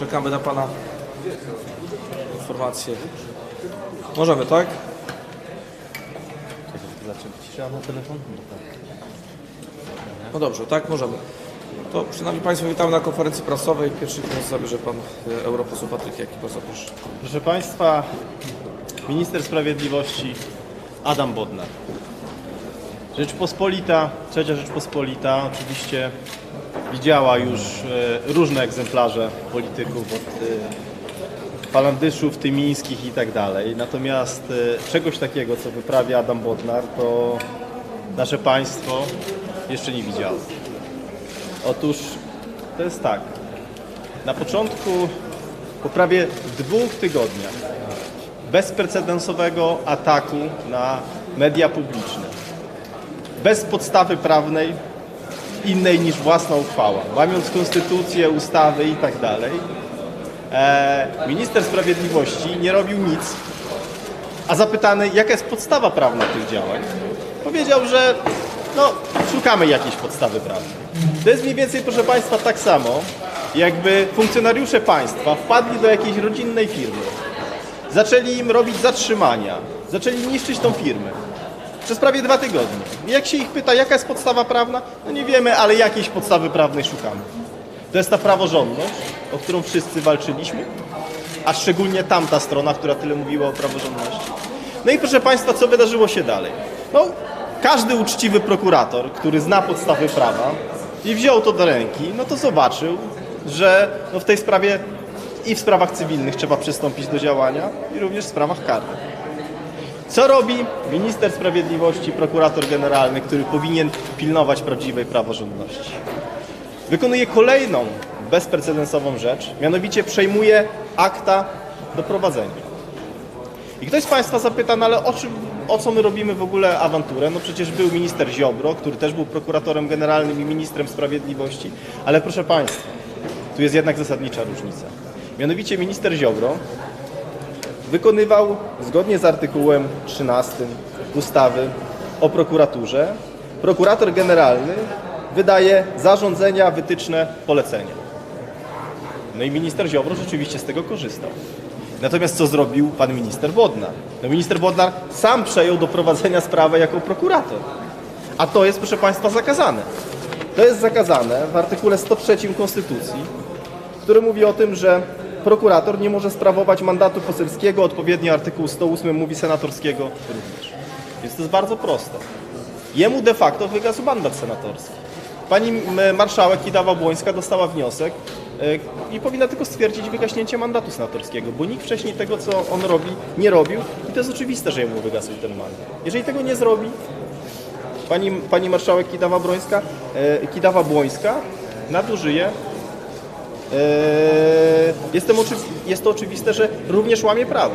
Czekamy na Pana informacje. Możemy, tak? Trzeba na telefon? No dobrze, tak, możemy. To przynajmniej Państwo witamy na konferencji prasowej. Pierwszy głos zabierze Pan e, europoseł Patryk Jaki. Bardzo proszę. Proszę Państwa, minister sprawiedliwości Adam Bodnar. Rzeczpospolita, trzecia Rzeczpospolita oczywiście widziała już e, różne egzemplarze polityków od e, falandyszów, tymińskich i tak dalej. Natomiast e, czegoś takiego, co wyprawia Adam Bodnar, to nasze państwo jeszcze nie widziało. Otóż to jest tak. Na początku, po prawie dwóch tygodniach bezprecedensowego ataku na media publiczne, bez podstawy prawnej innej niż własna uchwała, łamiąc konstytucję, ustawy i tak dalej, e, minister sprawiedliwości nie robił nic, a zapytany, jaka jest podstawa prawna tych działań, powiedział, że no, szukamy jakiejś podstawy prawnej. To jest mniej więcej, proszę Państwa, tak samo, jakby funkcjonariusze państwa wpadli do jakiejś rodzinnej firmy, zaczęli im robić zatrzymania, zaczęli niszczyć tą firmę. Przez prawie dwa tygodnie. Jak się ich pyta, jaka jest podstawa prawna? No nie wiemy, ale jakiejś podstawy prawnej szukamy. To jest ta praworządność, o którą wszyscy walczyliśmy, a szczególnie tamta strona, która tyle mówiła o praworządności. No i proszę Państwa, co wydarzyło się dalej? No, każdy uczciwy prokurator, który zna podstawy prawa i wziął to do ręki, no to zobaczył, że no w tej sprawie i w sprawach cywilnych trzeba przystąpić do działania i również w sprawach karnych. Co robi minister sprawiedliwości, prokurator generalny, który powinien pilnować prawdziwej praworządności? Wykonuje kolejną bezprecedensową rzecz, mianowicie przejmuje akta do prowadzenia. I ktoś z Państwa zapyta, no ale o, czym, o co my robimy w ogóle awanturę? No przecież był minister Ziobro, który też był prokuratorem generalnym i ministrem sprawiedliwości, ale proszę Państwa, tu jest jednak zasadnicza różnica. Mianowicie minister Ziobro wykonywał zgodnie z artykułem 13 ustawy o prokuraturze. Prokurator generalny wydaje zarządzenia, wytyczne, polecenia. No i minister Ziobro rzeczywiście z tego korzystał. Natomiast co zrobił pan minister Bodnar? No minister Bodnar sam przejął do prowadzenia sprawę jako prokurator. A to jest, proszę państwa, zakazane. To jest zakazane w artykule 103 Konstytucji, który mówi o tym, że prokurator nie może sprawować mandatu poselskiego, odpowiednio artykuł 108 mówi senatorskiego również. Więc to jest bardzo proste. Jemu de facto wygasł mandat senatorski. Pani marszałek Kidawa-Błońska dostała wniosek e, i powinna tylko stwierdzić wygaśnięcie mandatu senatorskiego, bo nikt wcześniej tego, co on robi, nie robił i to jest oczywiste, że jemu wygasł ten mandat. Jeżeli tego nie zrobi, pani, pani marszałek Kidawa-Błońska, e, Kidawa-Błońska nadużyje Jestem oczywi- jest to oczywiste, że również łamie prawo.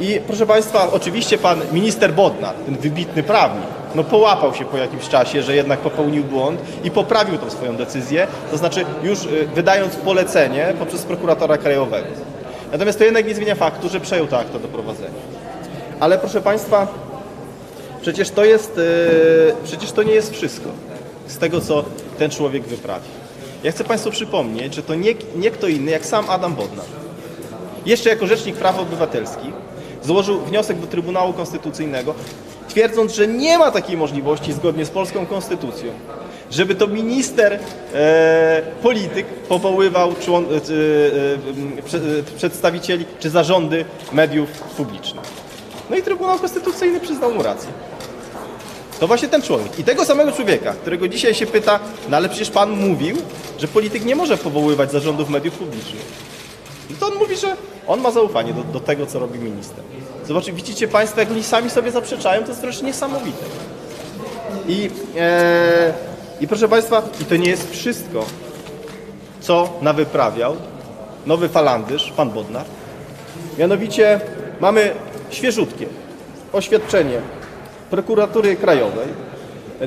I proszę Państwa, oczywiście pan minister Bodnar, ten wybitny prawnik, no połapał się po jakimś czasie, że jednak popełnił błąd i poprawił tą swoją decyzję, to znaczy już y, wydając polecenie poprzez prokuratora krajowego. Natomiast to jednak nie zmienia faktu, że przejął to akta do prowadzenia. Ale proszę Państwa, przecież to jest, y, przecież to nie jest wszystko z tego, co ten człowiek wyprawił. Ja chcę Państwu przypomnieć, że to nie, nie kto inny jak sam Adam Bodnar. Jeszcze jako Rzecznik Praw Obywatelskich złożył wniosek do Trybunału Konstytucyjnego, twierdząc, że nie ma takiej możliwości zgodnie z polską konstytucją, żeby to minister, e, polityk powoływał człon, e, e, e, e, przedstawicieli czy zarządy mediów publicznych. No i Trybunał Konstytucyjny przyznał mu rację. To właśnie ten człowiek. I tego samego człowieka, którego dzisiaj się pyta, no ale przecież pan mówił, że polityk nie może powoływać zarządów mediów publicznych. I to on mówi, że on ma zaufanie do, do tego, co robi minister. Zobaczcie, widzicie Państwo, jak oni sami sobie zaprzeczają, to jest wręcz niesamowite. I, e, I proszę Państwa, i to nie jest wszystko, co nawyprawiał nowy falandysz, pan Bodnar. Mianowicie mamy świeżutkie oświadczenie prokuratury krajowej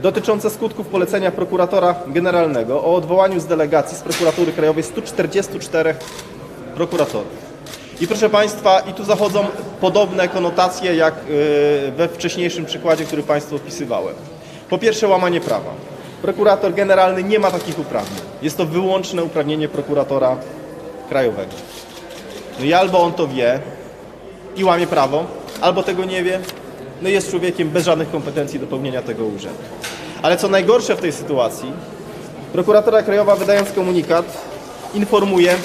dotyczące skutków polecenia prokuratora generalnego o odwołaniu z delegacji z prokuratury krajowej 144 prokuratorów. I proszę Państwa, i tu zachodzą podobne konotacje jak y, we wcześniejszym przykładzie, który Państwu opisywałem. Po pierwsze łamanie prawa. Prokurator generalny nie ma takich uprawnień. Jest to wyłączne uprawnienie prokuratora Krajowego. No i albo on to wie i łamie prawo, albo tego nie wie, no jest człowiekiem bez żadnych kompetencji do pełnienia tego urzędu. Ale co najgorsze w tej sytuacji, prokuratura krajowa wydając komunikat informuje,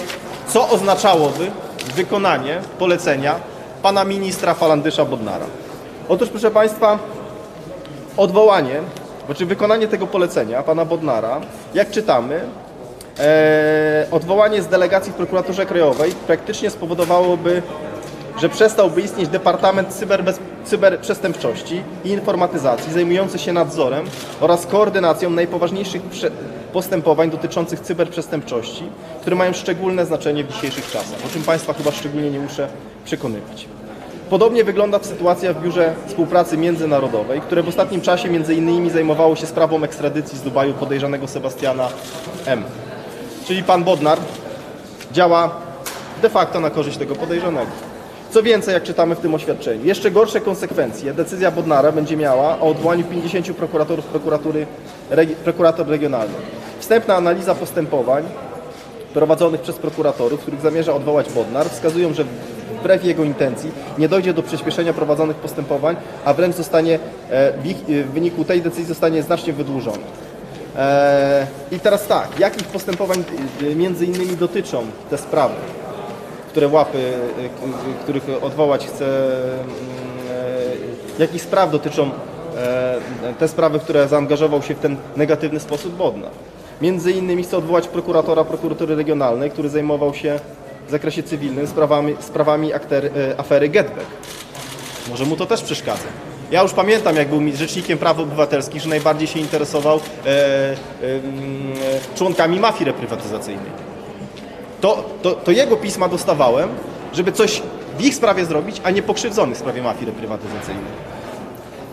co oznaczałoby wykonanie polecenia pana ministra Falandysza Bodnara. Otóż proszę państwa, odwołanie, znaczy wykonanie tego polecenia pana Bodnara, jak czytamy, e, odwołanie z delegacji w prokuraturze krajowej praktycznie spowodowałoby, że przestałby istnieć Departament. Cyberprzestępczości i Informatyzacji zajmujący się nadzorem oraz koordynacją najpoważniejszych postępowań dotyczących cyberprzestępczości, które mają szczególne znaczenie w dzisiejszych czasach, o czym Państwa chyba szczególnie nie muszę przekonywać. Podobnie wygląda sytuacja w Biurze Współpracy Międzynarodowej, które w ostatnim czasie między innymi zajmowało się sprawą ekstradycji z Dubaju podejrzanego Sebastiana M. Czyli pan Bodnar działa de facto na korzyść tego podejrzanego. Co więcej, jak czytamy w tym oświadczeniu, jeszcze gorsze konsekwencje decyzja Bodnara będzie miała o odwołaniu 50 prokuratorów prokuratury, regi, prokurator regionalnych. Wstępna analiza postępowań prowadzonych przez prokuratorów, których zamierza odwołać Bodnar, wskazują, że wbrew jego intencji nie dojdzie do przyspieszenia prowadzonych postępowań, a wręcz zostanie, e, w, ich, w wyniku tej decyzji zostanie znacznie wydłużony. E, I teraz tak, jakich postępowań e, między innymi dotyczą te sprawy, które łapy, e, których odwołać chce, mm, jakich spraw dotyczą e, te sprawy, które zaangażował się w ten negatywny sposób Bodnar. Między innymi chce odwołać prokuratora prokuratury regionalnej, który zajmował się w zakresie cywilnym sprawami, sprawami e, afery Getback. Może mu to też przeszkadza. Ja już pamiętam, jak był rzecznikiem praw obywatelskich, że najbardziej się interesował e, e, mm, członkami mafii reprywatyzacyjnej. To, to, to jego pisma dostawałem, żeby coś w ich sprawie zrobić, a nie pokrzywdzonych w sprawie mafii reprywatyzacyjnej.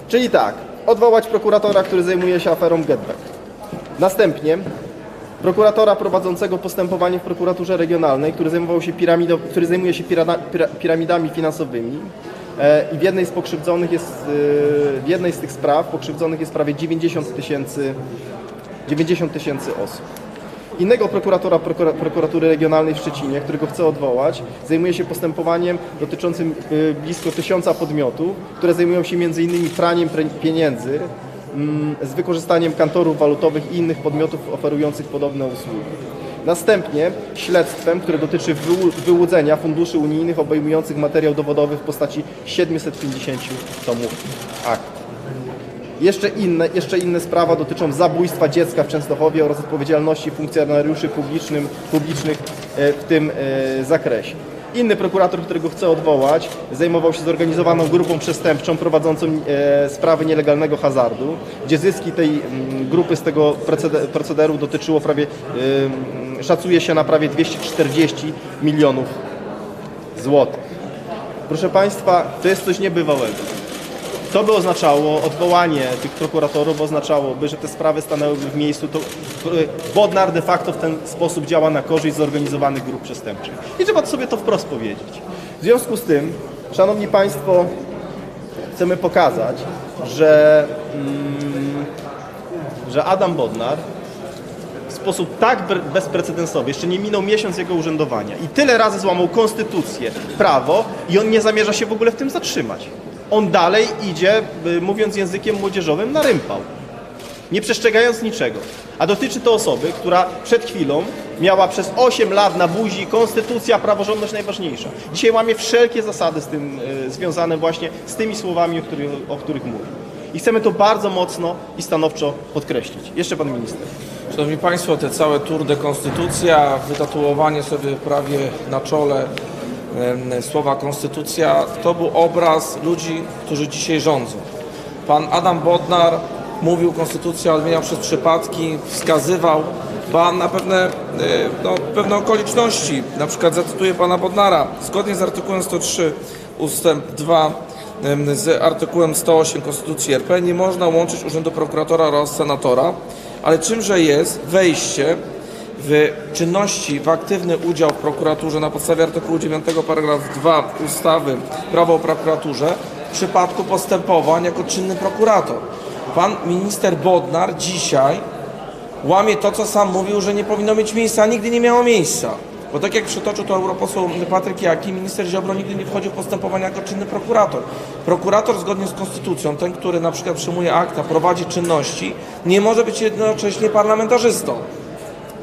Czyli tak, odwołać prokuratora, który zajmuje się aferą Getback. Następnie prokuratora prowadzącego postępowanie w prokuraturze regionalnej, który, zajmował się piramidą, który zajmuje się pirada, pira, piramidami finansowymi. E, I w jednej z pokrzywdzonych jest, e, w jednej z tych spraw pokrzywdzonych jest prawie 90 tysięcy 90 tysięcy osób. Innego prokuratora prokura, prokuratury regionalnej w Szczecinie, którego chcę odwołać, zajmuje się postępowaniem dotyczącym y, blisko tysiąca podmiotów, które zajmują się m.in. praniem pieniędzy mm, z wykorzystaniem kantorów walutowych i innych podmiotów oferujących podobne usługi. Następnie śledztwem, które dotyczy wyłu- wyłudzenia funduszy unijnych obejmujących materiał dowodowy w postaci 750 tomów akt. Jeszcze inne, jeszcze inne sprawa dotyczą zabójstwa dziecka w Częstochowie oraz odpowiedzialności funkcjonariuszy publicznym, publicznych e, w tym e, zakresie. Inny prokurator, którego chcę odwołać, zajmował się zorganizowaną grupą przestępczą prowadzącą e, sprawy nielegalnego hazardu, gdzie zyski tej mm, grupy z tego procede- procederu dotyczyło prawie, szacuje się na prawie 240 milionów złotych. Proszę Państwa, to jest coś niebywałego. To by oznaczało odwołanie tych prokuratorów, oznaczałoby, że te sprawy stanęłyby w miejscu. To Bodnar de facto w ten sposób działa na korzyść zorganizowanych grup przestępczych. I trzeba sobie to wprost powiedzieć. W związku z tym, Szanowni Państwo, chcemy pokazać, że, mm, że Adam Bodnar w sposób tak bezprecedensowy, jeszcze nie minął miesiąc jego urzędowania i tyle razy złamał konstytucję, prawo i on nie zamierza się w ogóle w tym zatrzymać. On dalej idzie, y, mówiąc językiem młodzieżowym, na rympał, nie przestrzegając niczego. A dotyczy to osoby, która przed chwilą miała przez 8 lat na buzi konstytucja, praworządność najważniejsza. Dzisiaj łamie wszelkie zasady z tym y, związane właśnie z tymi słowami, o których, o których. I chcemy to bardzo mocno i stanowczo podkreślić. Jeszcze pan minister. Szanowni Państwo, te całe tour de konstytucja, wytatuowanie sobie prawie na czole słowa konstytucja, to był obraz ludzi, którzy dzisiaj rządzą. Pan Adam Bodnar mówił konstytucja, odmieniał przez przypadki, wskazywał Pan na pewne, e, no, pewne okoliczności. Na przykład zacytuję Pana Bodnara. Zgodnie z artykułem 103 ustęp 2 em, z artykułem 108 Konstytucji RP nie można łączyć urzędu prokuratora oraz senatora, ale czymże jest wejście w czynności, w aktywny udział w prokuraturze na podstawie artykułu 9 paragraf 2 ustawy Prawo o prokuraturze w przypadku postępowań jako czynny prokurator. Pan minister Bodnar dzisiaj łamie to, co sam mówił, że nie powinno mieć miejsca, a nigdy nie miało miejsca. Bo tak jak przytoczył to europoseł Patryk Jaki, minister Ziobro nigdy nie wchodził w postępowanie jako czynny prokurator. Prokurator zgodnie z konstytucją, ten, który na przykład przyjmuje akta, prowadzi czynności, nie może być jednocześnie parlamentarzystą.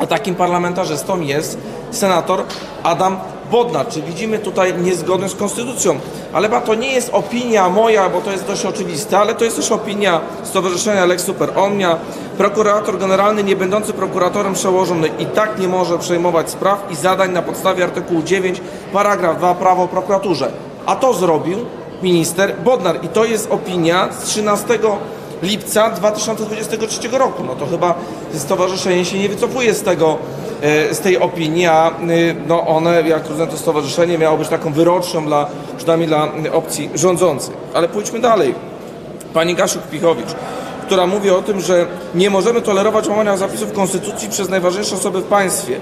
A takim parlamentarzystą jest senator Adam Bodnar. Czy widzimy tutaj niezgodność z konstytucją? Ale ba, to nie jest opinia moja, bo to jest dość oczywiste, ale to jest też opinia Stowarzyszenia Lex Super Omnia. Prokurator generalny, nie będący prokuratorem przełożony i tak nie może przejmować spraw i zadań na podstawie artykułu 9, paragraf 2 prawo o prokuraturze. A to zrobił minister Bodnar i to jest opinia z 13 lipca 2023 roku. No to chyba stowarzyszenie się nie wycofuje z tego, e, z tej opinii, a e, no one, jak rozumiem, to stowarzyszenie miało być taką wyrocznią dla, przynajmniej dla e, opcji rządzącej. Ale pójdźmy dalej. Pani Gasiuk-Pichowicz, która mówi o tym, że nie możemy tolerować łamania zapisów Konstytucji przez najważniejsze osoby w państwie.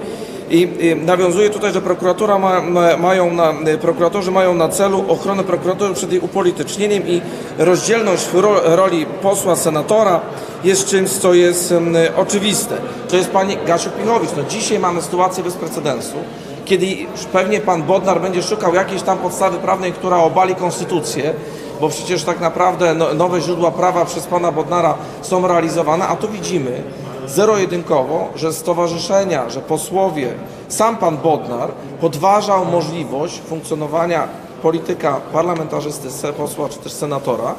I nawiązuje tutaj, że prokuratura ma, ma, mają na, y, prokuratorzy mają na celu ochronę prokuratury przed jej upolitycznieniem i rozdzielność roli posła, senatora jest czymś, co jest oczywiste. To jest pani Gasiuk-Pichowicz. No dzisiaj mamy sytuację bez precedensu, kiedy pewnie pan Bodnar będzie szukał jakiejś tam podstawy prawnej, która obali konstytucję, bo przecież tak naprawdę no, nowe źródła prawa przez pana Bodnara są realizowane, a tu widzimy zero-jedynkowo, że stowarzyszenia, że posłowie, sam pan Bodnar podważał możliwość funkcjonowania polityka parlamentarzysty, posła czy też senatora,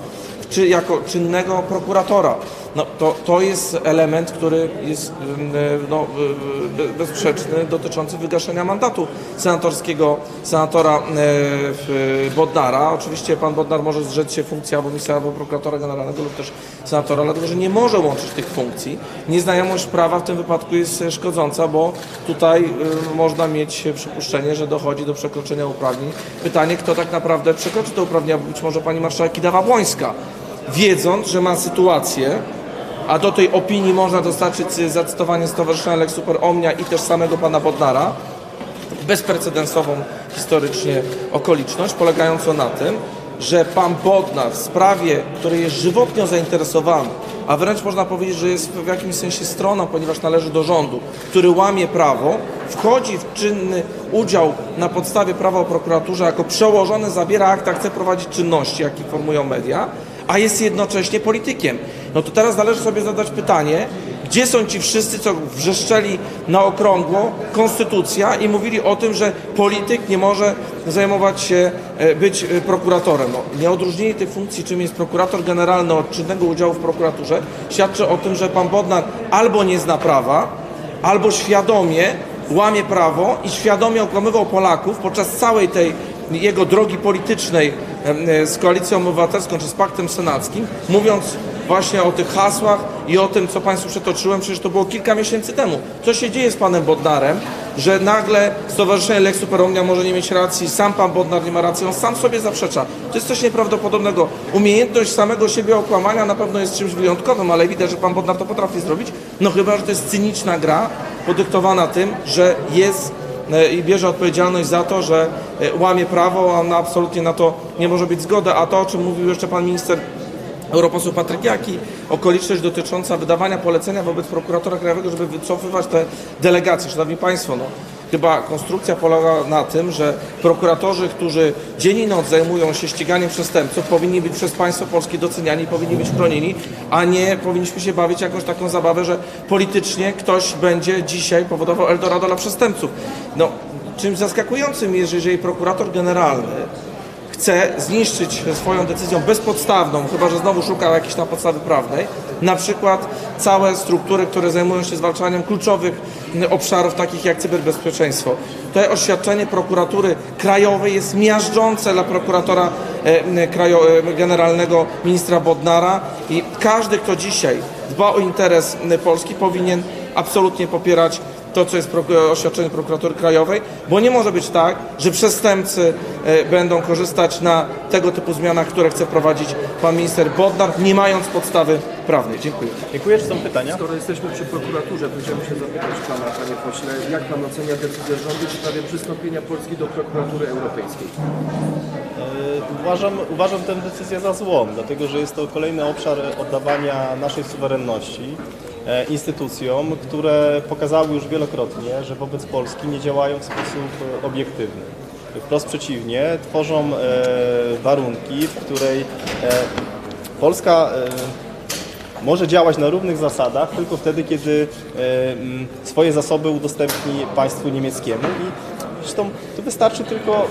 czy jako czynnego prokuratora. No, to, to jest element, który jest ym, no, bezsprzeczny dotyczący wygaszenia mandatu senatorskiego senatora y, w- Bodnara. Oczywiście pan Bodnar może zrzec się funkcji albo ministra, albo prokuratora generalnego lub też senatora, dlatego że nie może łączyć tych funkcji. Nieznajomość prawa w tym wypadku jest e, szkodząca, bo tutaj można mieć przypuszczenie, że dochodzi do przekroczenia uprawnień. Pytanie, kto tak naprawdę przekroczy te uprawnienia, być może pani marszałek Kidawa-Błońska, wiedząc, że ma sytuację, a do tej opinii można dostarczyć y, zacytowanie Stowarzyszenia Lex Super Omnia i też samego pana Bodnara, bezprecedensową historycznie okoliczność, polegającą na tym, że pan Bodnar w sprawie, której jest żywotnie zainteresowany, a wręcz można powiedzieć, że jest w jakimś sensie stroną, ponieważ należy do rządu, który łamie prawo, wchodzi w czynny udział na podstawie prawa o prokuraturze jako przełożony, zabiera akta, chce prowadzić czynności, jak informują media, a jest jednocześnie politykiem. No to teraz należy sobie zadać pytanie, gdzie są ci wszyscy, co wrzeszczeli na okrągło konstytucja i mówili o tym, że polityk nie może zajmować się, e, być e, prokuratorem. No, nieodróżnienie tej funkcji, czym jest prokurator generalny od czynnego udziału w prokuraturze, świadczy o tym, że pan Bodnar albo nie zna prawa, albo świadomie łamie prawo i świadomie okłamywał Polaków podczas całej tej jego drogi politycznej e, z Koalicją Obywatelską czy z Paktem Senackim, mówiąc właśnie o tych hasłach i o tym, co Państwu przetoczyłem, przecież to było kilka miesięcy temu. Co się dzieje z Panem Bodnarem, że nagle Stowarzyszenie Lex Super Omnia może nie mieć racji, sam Pan Bodnar nie ma racji, on sam sobie zaprzecza. To jest coś nieprawdopodobnego. Umiejętność samego siebie okłamania na pewno jest czymś wyjątkowym, ale widać, że Pan Bodnar to potrafi zrobić, no chyba, że to jest cyniczna gra podyktowana tym, że jest e, i bierze odpowiedzialność za to, że e, łamie prawo, a on absolutnie na to nie może być zgoda. A to, o czym mówił jeszcze pan minister europoseł Patryk Jaki, okoliczność dotycząca wydawania polecenia wobec prokuratora krajowego, żeby wycofywać te delegacje. Szanowni Państwo, no, chyba konstrukcja polega na tym, że prokuratorzy, którzy dzień i noc zajmują się ściganiem przestępców, powinni być przez państwo polskie doceniani, powinni być chronieni, a nie powinniśmy się bawić jakąś taką zabawę, że politycznie ktoś będzie dzisiaj powodował Eldorado dla przestępców. No, czymś zaskakującym jest, że jeżeli prokurator generalny chce zniszczyć swoją decyzją bezpodstawną, chyba że znowu szuka jakiejś tam podstawy prawnej, na przykład całe struktury, które zajmują się zwalczaniem kluczowych m, obszarów takich jak cyberbezpieczeństwo. To oświadczenie prokuratury krajowej jest miażdżące dla prokuratora e, e, generalnego ministra Bodnara i każdy, kto dzisiaj dba o interes Polski powinien absolutnie popierać to, co jest proku- oświadczenie prokuratury krajowej, bo nie może być tak, że przestępcy e, będą korzystać na tego typu zmianach, które chce prowadzić pan minister Bodnar, nie mając podstawy prawnej. Dziękuję. Dziękuję, czy są pytania? Skoro jesteśmy przy prokuraturze, to chciałbym się zapytać Pana, Panie Pośle, jak Pan ocenia decyzję rządu w sprawie przystąpienia Polski do prokuratury europejskiej? E, Uważam, uważam tę decyzję za złą, dlatego że jest to kolejny obszar oddawania naszej suwerenności e, instytucjom, które pokazały już wielokrotnie, że wobec Polski nie działają w sposób e, obiektywny. Wprost przeciwnie, tworzą e, warunki, w której e, Polska e, może działać na równych zasadach tylko wtedy, kiedy swoje zasoby udostępni państwu niemieckiemu. I zresztą tu wystarczy tylko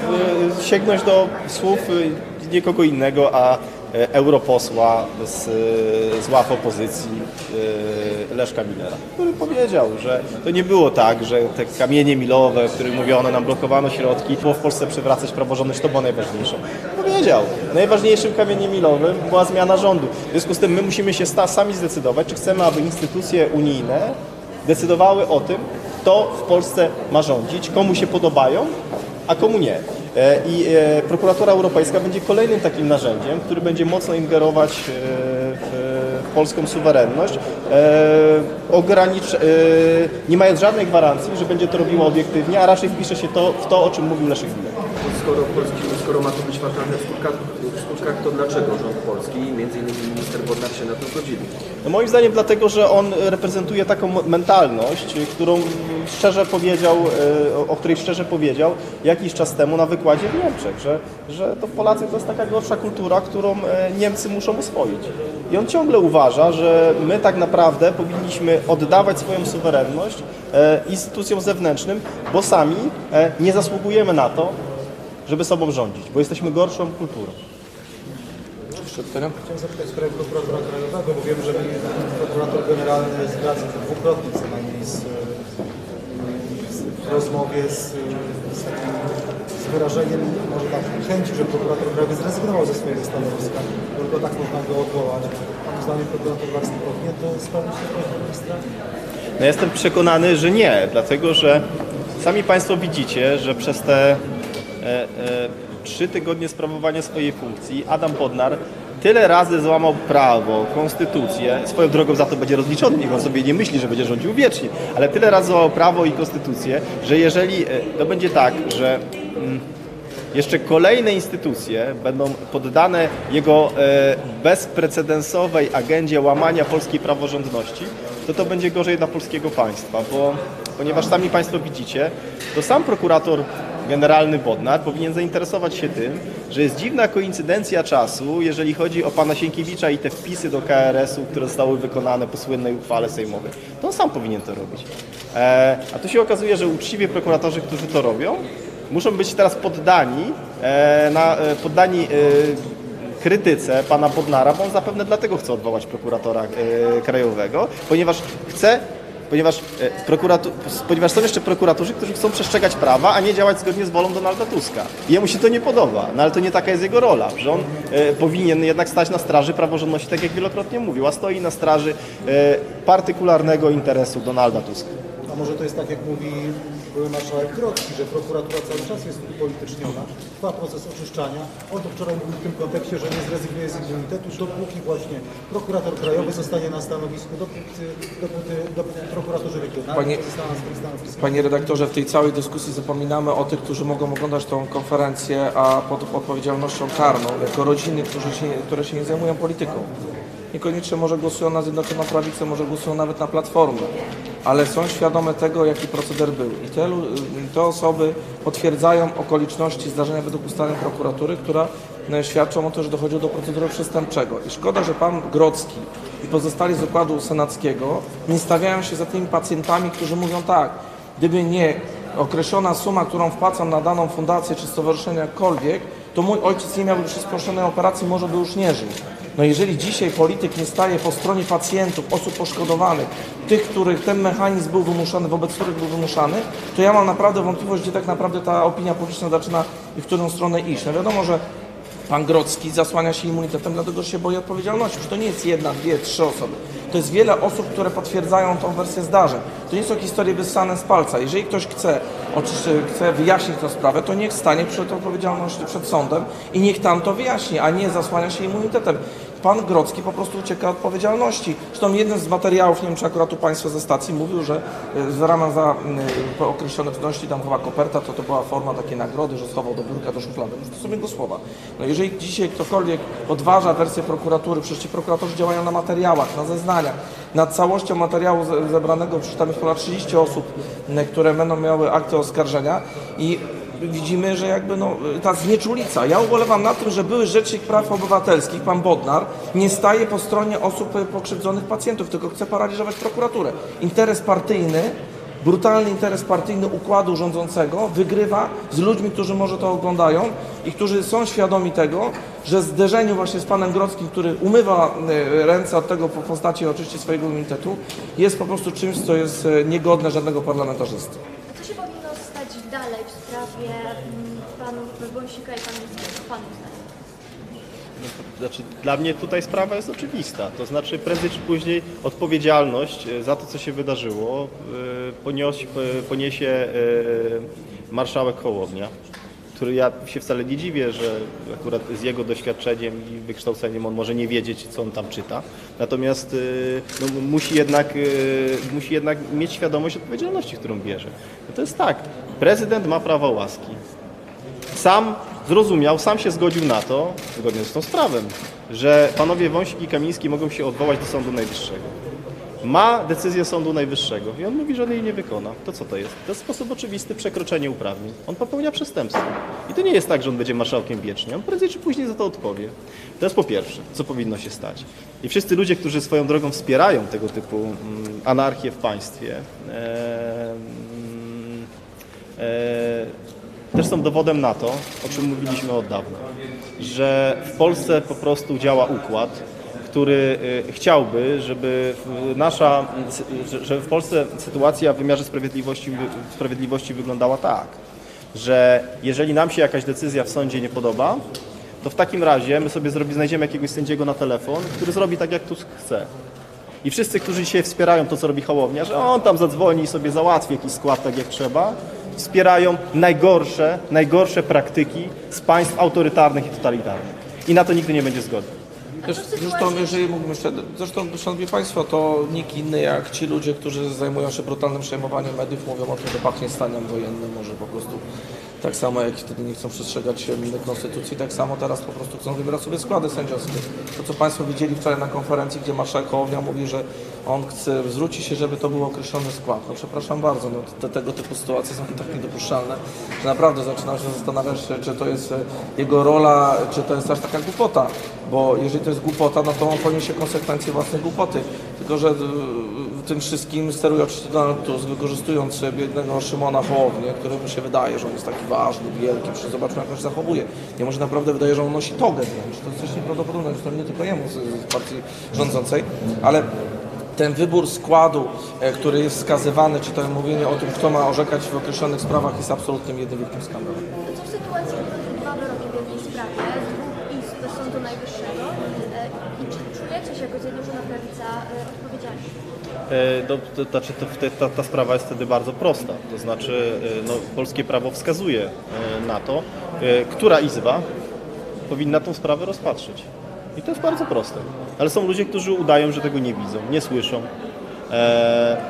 sięgnąć do słów e, nie kogo innego, a europosła z, z ław opozycji e, Leszka Millera, który powiedział, że to nie było tak, że te kamienie milowe, w których mówiono nam blokowano środki, było w Polsce przywracać praworządność, to było najważniejsze. Powiedział, najważniejszym kamieniem milowym była zmiana rządu. W związku z tym my musimy się sami zdecydować, czy chcemy, aby instytucje unijne decydowały o tym, kto w Polsce ma rządzić, komu się podobają, a komu nie. E, I e, prokuratura europejska będzie kolejnym takim narzędziem, który będzie mocno ingerować e, w, polską suwerenność, ogranicz, nie mając żadnej gwarancji, że będzie to robiło obiektywnie, a raczej wpisze się to w to, o czym mówił Leszek Miller. Skoro, Polski, skoro ma to być fatalne w skutkach, w skutkach, to dlaczego rząd polski i między innymi minister Bodnar się na to godzili? No moim zdaniem dlatego, że on reprezentuje taką mentalność, którą szczerze powiedział, e, o- której szczerze powiedział jakiś czas temu na wykładzie w Niemczech, że, że to w Polacy to jest taka gorsza kultura, którą e, Niemcy muszą oswoić. I on ciągle uważa, że my tak naprawdę powinniśmy oddawać swoją suwerenność e, instytucjom zewnętrznym, bo sami nie zasługujemy na to, żeby sobą rządzić, bo jesteśmy gorszą kulturą. Chciałem zapytać w sprawie prokuratora krajowego, bo wiem, że prokurator generalny się dwukrotnie co najmniej z, w rozmowie z, z takim z wyrażeniem może tak chęci, że prokurator krajowy zrezygnował ze swojego stanowiska, bo tylko tak można go odwołać. Moim zdaniem prokurator Warski powinien to spełnić tego ministra. No jestem przekonany, że nie, dlatego że sami Państwo widzicie, że przez te trzy tygodnie sprawowania swojej funkcji. Adam Bodnar tyle razy złamał prawo, konstytucję, swoją drogą za to będzie rozliczony, niech on sobie nie myśli, że będzie rządził wiecznie, ale tyle razy złamał prawo i konstytucję, że jeżeli e, to będzie tak, że mm, jeszcze kolejne instytucje będą poddane jego e, bezprecedensowej agendzie łamania polskiej praworządności, to to będzie gorzej dla polskiego państwa, bo ponieważ sami Państwo widzicie, to sam prokurator generalny Bodnar powinien zainteresować się tym, że jest dziwna koincydencja czasu, jeżeli chodzi o pana Sienkiewicza i te wpisy do KRS-u, które zostały wykonane po słynnej uchwale sejmowej. To on sam powinien to robić. E, a tu się okazuje, że uczciwie prokuratorzy, którzy to robią, muszą być teraz poddani, e, na, e, poddani e, krytyce pana Bodnara, bo on zapewne dlatego chce odwołać prokuratora e, krajowego, ponieważ chce, ponieważ, e, ponieważ są jeszcze prokuratorzy, którzy chcą przestrzegać prawa, a nie działać zgodnie z wolą Donalda Tuska. I jemu się to nie podoba, no ale to nie taka jest jego rola, że on e, powinien jednak stać na straży praworządności, tak jak wielokrotnie mówił, a stoi na straży e, partykularnego interesu Donalda Tuska. Może to jest tak, jak mówi były marszałek Grodzki, że prokuratura cały czas jest upolityczniona, trwa proces oczyszczania. On to wczoraj mówił w tym kontekście, że nie zrezygnuje z immunitetu, dopóki właśnie prokurator krajowy zostanie na stanowisku, dopóki, dopóty, dopóty prokuratorzy regionalni Panie-. Panie redaktorze, w tej całej dyskusji zapominamy o tych, którzy mogą oglądać tą konferencję, a pod odpowiedzialnością karną, jako rodziny, którzy się, które się nie zajmują polityką. Niekoniecznie może głosują na Zjednoczoną Prawicę, może głosują nawet na Platformę, ale są świadome tego, jaki proceder był. I te, te osoby potwierdzają okoliczności zdarzenia według ustaleń prokuratury, która e, świadczą o tym, że dochodziło do procedury przestępczego. I szkoda, że pan Grodzki i pozostali z układu senackiego nie stawiają się za tymi pacjentami, którzy mówią tak, gdyby nie określona suma, którą wpłacam na daną fundację czy stowarzyszenie jakkolwiek, to mój ojciec nie miałby już sproszonej operacji, może by już nie żył. No jeżeli dzisiaj polityk nie staje po stronie pacjentów, osób poszkodowanych, tych, których ten mechanizm był wymuszany, wobec których był wymuszany, to ja mam naprawdę wątpliwość, gdzie tak naprawdę ta opinia publiczna zaczyna i w którą stronę iść. No wiadomo, że Pan Grodzki zasłania się immunitetem, dlatego że się boi odpowiedzialności. Że to nie jest jedna, dwie, trzy osoby. To jest wiele osób, które potwierdzają tą wersję zdarzeń. To nie są historie wyssane z palca. Jeżeli ktoś chce, chce wyjaśnić tę sprawę, to niech stanie przed odpowiedzialnością, przed sądem i niech tam to wyjaśni, a nie zasłania się immunitetem. Pan Grodzki po prostu ucieka od odpowiedzialności. Zresztą jeden z materiałów, nie wiem czy akurat tu Państwo ze stacji mówił, że w ramach za po określone czynności tam była koperta, to to była forma takiej nagrody, że schował do biurka, do szuflady. No, To są jego słowa. No jeżeli dzisiaj ktokolwiek podważa wersję prokuratury, przecież ci prokuratorzy działają na materiałach, na zeznaniach, nad całością materiału ze- zebranego, przecież tam jest ponad 30 osób, m, które będą miały akty oskarżenia i widzimy, że jakby no, ta znieczulica. Ja ubolewam na tym, że były Rzecznik Praw Obywatelskich, pan Bodnar, nie staje po stronie osób e, pokrzywdzonych pacjentów, tylko chce paraliżować prokuraturę. Interes partyjny brutalny interes partyjny układu rządzącego wygrywa z ludźmi, którzy może to oglądają i którzy są świadomi tego, że zderzeniu właśnie z panem Grodzkim, który umywa e, ręce od tego po postaci oczywiście swojego immunitetu, jest po prostu czymś, co jest e, niegodne żadnego parlamentarzysty. Co się powinno stać dalej w sprawie mm, panów Wąsika i panów zdaniem? Znaczy, dla mnie tutaj sprawa jest oczywista. To znaczy, prędzej czy później odpowiedzialność e, za to, co się wydarzyło, e, ponios, e, poniesie marszałek Hołownia, który ja się wcale nie dziwię, że akurat z jego doświadczeniem i wykształceniem on może nie wiedzieć, co on tam czyta. Natomiast no, musi, jednak, musi jednak mieć świadomość odpowiedzialności, którą bierze. No to jest tak, prezydent ma prawo łaski sam zrozumiał, sam się zgodził na to, zgodnie z tą sprawą, że panowie Wąsik i Kamiński mogą się odwołać do Sądu Najwyższego. Ma decyzję Sądu Najwyższego i on mówi, że on jej nie wykona. To co to jest? To jest sposób oczywisty przekroczenie uprawnień. On popełnia przestępstwo. I to nie jest tak, że on będzie marszałkiem wiecznie. On prędzej czy później za to odpowie. To jest po pierwsze, co powinno się stać. I wszyscy ludzie, którzy swoją drogą wspierają tego typu mm, anarchię w państwie, też są dowodem na to, o czym mówiliśmy od dawna, że w Polsce po prostu działa układ, który y, chciałby, żeby nasza, że- że w Polsce sytuacja w wymiarze sprawiedliwości, sprawiedliwości wyglądała tak, że jeżeli nam się jakaś decyzja w sądzie nie podoba, to w takim razie my sobie zrobi, znajdziemy jakiegoś sędziego na telefon, który zrobi tak, jak Tusk chce. I wszyscy, którzy dzisiaj wspierają to, co robi Hołownia, że on tam zadzwoni i sobie załatwi jakiś skład tak jak trzeba, wspierają najgorsze, najgorsze praktyki z państw autorytarnych i totalitarnych. I na to nigdy nie będzie zgody. Zresztą, jeżeli mógłbym jeszcze, zresztą, Szanowni Państwo, to nikt inny jak ci ludzie, którzy zajmują się brutalnym przejmowaniem mediów, mówią o tym, że pachnie stanem wojennym, może po prostu tak samo jak wtedy nie chcą przestrzegać konstytucji, tak samo teraz po prostu chcą wybierać sobie składy sędziowskie. To, co Państwo widzieli wczoraj na konferencji, gdzie marszałek mówi, że on chce, zwróci się, żeby to był określony skład. No przepraszam bardzo, no, te, tego typu sytuacje są tak niedopuszczalne, że naprawdę zaczynam się zastanawiać, czy- czy to jest e, jego rola, czy to jest aż taka głupota, bo jeżeli to jest głupota, no to on poniesie konsekwencje własnej głupoty. Tylko, że tym wszystkim steruje oczywiście Donald Tusk, wykorzystując biednego Szymona Hołownię, któremu się wydaje, że on jest taki ważny, wielki, przecież zobaczmy jak on się zachowuje. Jemu się naprawdę wydaje, że on nosi togę wręcz. To jest coś nieprawdopodobnego, zresztą nie tylko jemu z, partii rządzącej, ale ten wybór składu, e, który jest wskazywany, czy to mówienie o tym, kto ma orzekać w określonych sprawach jest absolutnym jednym wielkim skandalem. Co w sytuacji, gdy dwa wyroki w jednej sprawie z dwóch izb Sądu Najwyższego e, i czy czujecie się jako Zjednoczona Prawica e? E, to, to, znaczy to, ta, ta sprawa jest wtedy bardzo prosta. To znaczy, e, no, polskie prawo wskazuje e, na to, która izba powinna tą sprawę rozpatrzyć. I to jest bardzo proste. Ale są ludzie, którzy udają, że tego nie widzą, nie słyszą.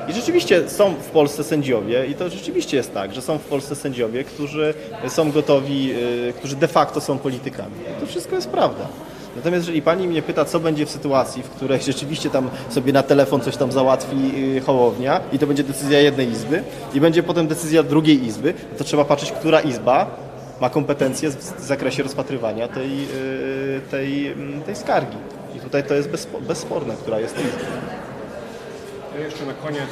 I rzeczywiście są w Polsce sędziowie, i to rzeczywiście jest tak, że są w Polsce sędziowie, którzy są gotowi, którzy de facto są politykami. To wszystko jest prawda. Natomiast jeżeli pani mnie pyta, co będzie w sytuacji, w której rzeczywiście tam sobie na telefon coś tam załatwi y, Hołownia i to będzie decyzja jednej izby i będzie potem decyzja drugiej izby, to trzeba patrzeć, która izba ma kompetencje w zakresie rozpatrywania tej, y, tej, mm, tej skargi. I tutaj to jest bezspo- bezsporne, która jest izba. Ja jeszcze na koniec,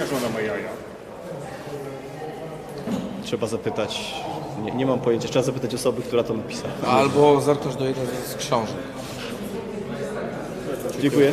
ja żona ma jaja. Trzeba zapytać, nie, nie mam pojęcia, trzeba zapytać osoby, która to napisała. Albo zerkasz do jednej z książek. Dziękuję.